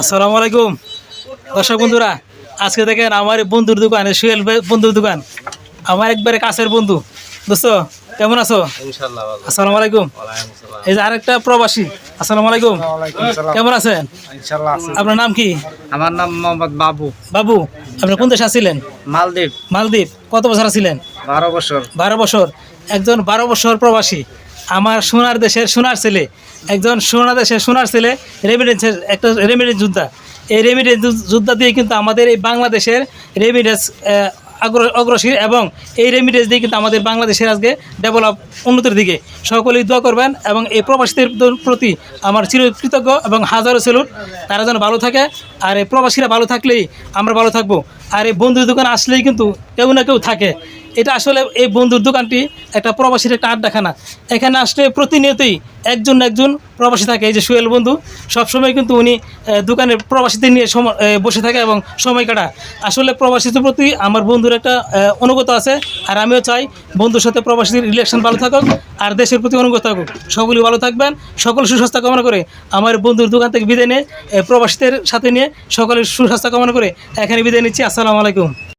আসসালামু আলাইকুম। দর্শক বন্ধুরা আজকে দেখেন আমার বন্ধুর দোকান এই সুহেল বন্ধুর দোকান। আমার একবারে কাছের বন্ধু। দোস্ত কেমন আছো? আসসালামু আলাইকুম। এই যে আরেকটা প্রবাসী আসসালামু আলাইকুম। কেমন আছেন? আপনার নাম কি? আমার নাম মোহাম্মদ বাবু। বাবু আপনি কোন দেশে আছিলেন? মালদ্বীপ। মালদ্বীপ। কত বছর আছিলেন? বারো বছর। বারো বছর। একজন বারো বছর প্রবাসী। আমার সোনার দেশের সোনার ছেলে, একজন সোনার দেশের সোনার ছেলে রেমিডেন্সের একটা রেমিডেন্স যোদ্ধা। এই রেমিডেন্স যোদ্ধা দিয়ে কিন্তু আমাদের এই বাংলাদেশের রেমিডেন্স অগ্রসী এবং এই রেমিডেন্স দিয়ে কিন্তু আমাদের বাংলাদেশের আজকে ডেভেলপ উন্নতির দিকে। সকলেই দোয়া করবেন এবং এই প্রবাসীদের প্রতি আমার চিরকৃতজ্ঞ এবং হাজারো সেলুট। তারা যেন ভালো থাকে আর এই প্রবাসীরা ভালো থাকলেই আমরা ভালো থাকব। আর এই বন্ধুর দোকান আসলেই কিন্তু কেউ না কেউ থাকে। এটা আসলে এই বন্ধুর দোকানটি একটা প্রবাসীর একটা আড্ডাখানা। এখানে আসলে প্রতিনিয়তই একজন একজন প্রবাসী থাকে। এই যে সুয়েল বন্ধু, সবসময় কিন্তু উনি দোকানের প্রবাসীদের নিয়ে বসে থাকে এবং সময় কাটা আসলে প্রবাসীদের প্রতি আমার বন্ধুর একটা অনুগত আছে, আর আমিও চাই বন্ধুর সাথে প্রবাসীদের রিলেকশন ভালো থাকুক, আর দেশের প্রতি অনুগত থাকুক। সকলেই ভালো থাকবেন, সকল সুস্বাস্থ্য কামনা করে আমার বন্ধুর দোকান থেকে বিদায় নিয়ে প্রবাসীদের সাথে নিয়ে সকলের সুস্বাস্থ্য কামনা করে এখানে বিদায় নিচ্ছি। আসসালামু আলাইকুম।